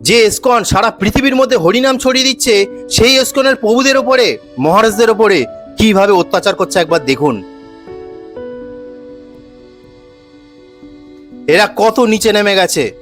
যে এসকন সারা পৃথিবীর মধ্যে হরিনাম ছড়িয়ে দিচ্ছে, সেই এসকনের প্রভুদের ওপরে, মহারাজদের ওপরে কীভাবে অত্যাচার করছে একবার দেখুন। এরা কত নিচে নেমে গেছে।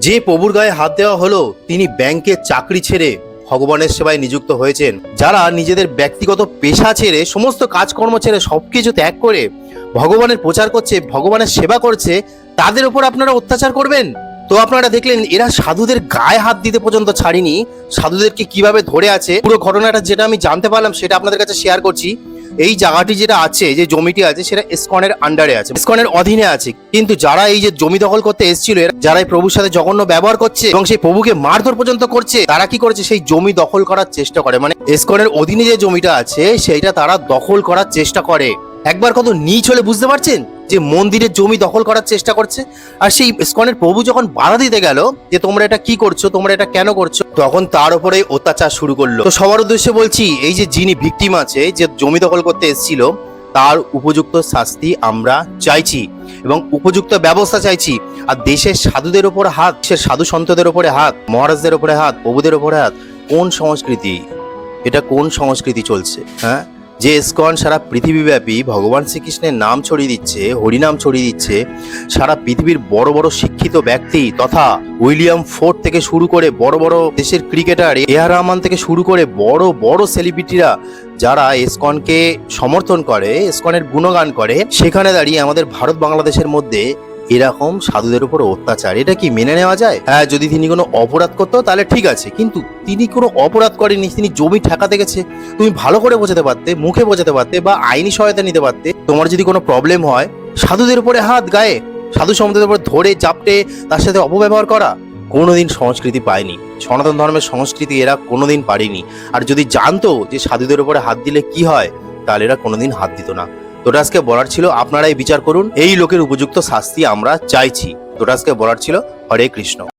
যে প্রভুর গায়ে হাত দেওয়া হলো, তিনি ব্যাংকের চাকরি ছেড়ে ভগবানের সেবায় নিযুক্ত হয়েছেন। যারা নিজেদের ব্যক্তিগত পেশা ছেড়ে, সমস্ত কাজকর্ম ছেড়ে সবকিছু ত্যাগ করে ভগবানের প্রচার করছে, ভগবানের সেবা করছে, তাদের উপর আপনারা অত্যাচার করবেন? তো আপনারা দেখলেন, এরা সাধুদের গায়ে হাত দিতে পর্যন্ত ছাড়িনি। সাধুদেরকে কীভাবে ধরে আছে, পুরো ঘটনাটা যেটা আমি জানতে পারলাম, সেটা আপনাদের কাছে শেয়ার করছি। এই জায়গাটি যেটা আছে, যে জমিটি আছে, সেটা ইসকনের আন্ডারে আছে, ইসকনের অধীনে আছে। কিন্তু যারা এই যে জমি দখল করতে এসেছিল যারা এই প্রভুর সাথে জঘন্য ব্যবহার করছে এবং সেই প্রভুকে মারধর পর্যন্ত করছে, তারা কি করেছে? সেই জমি দখল করার চেষ্টা করে। মানে ইসকনের অধীনে যে জমিটা আছে, সেইটা তারা দখল করার চেষ্টা করে। একবার কত নিচ হলে বুঝতে পারছেন? যে মন্দিরের জমি দখল করার চেষ্টা করছে, আর সেই ইসকনের প্রভু যখন বাধা দিতে গেল যে তোমরা এটা কি করছ, তোমরা এটা কেন করছ, তখন তার উপরে অত্যাচার শুরু করল। তো সবার উদ্দেশ্যে বলছি, এই যে যিনি ভিকটিম আছে, যে জমি দখল করতে এসেছিল, তার উপযুক্ত শাস্তি আমরা চাইছি এবং উপযুক্ত ব্যবস্থা চাইছি। আর দেশের সাধুদের ওপর হাত সে সাধু সন্তদের ওপরে হাত, মহারাজদের ওপরে হাত, প্রভুদের ওপরে হাত, কোন সংস্কৃতি, এটা কোন সংস্কৃতি চলছে হ্যাঁ? যে ইসকন সারা পৃথিবীব্যাপী ভগবান শ্রীকৃষ্ণের নাম ছড়িয়ে দিচ্ছে, হরিনাম ছড়িয়ে দিচ্ছে, সারা পৃথিবীর বড় বড় শিক্ষিত ব্যক্তি তথা উইলিয়াম ফোর্ড থেকে শুরু করে বড় বড় দেশের ক্রিকেটার এ আর রহমান থেকে শুরু করে বড় বড় সেলিব্রিটিরা যারা ইসকনকে সমর্থন করে, ইসকনের গুণগান করে, সেখানে দাঁড়িয়ে আমাদের ভারত বাংলাদেশের মধ্যে এরকম সাধুদের উপর অত্যাচার, এটা কি মেনে নেওয়া যায়? হ্যাঁ যদি তিনি কোনো অপরাধ করতো, তাহলে ঠিক আছে, কিন্তু তিনি কোনো অপরাধ করেনি তিনি জমি ঠেকাতে গেছে। তুমি ভালো করে বোঝাতে পারতে, মুখে বোঝাতে পারতে বা আইনি সহায়তা নিতে পারতে, তোমার যদি কোনো প্রবলেম হয়, সাধুদের উপরে হাত গায়ে, সাধু সমাজের উপর ধরে চাপটে তার সাথে অপব্যবহার করা, কোনোদিন সংস্কৃতি পায়নি। সনাতন ধর্মের সংস্কৃতি এরা কোনোদিন পারেনি। আর যদি জানতো যে সাধুদের উপরে হাত দিলে কি হয়, তাহলে এরা কোনোদিন হাত দিত না। তোটা বলার ছিল, আপনারাই বিচার করুন, এই লোকের উপযুক্ত শাস্তি আমরা চাইছি। তোটা বলার ছিল, হরে কৃষ্ণ।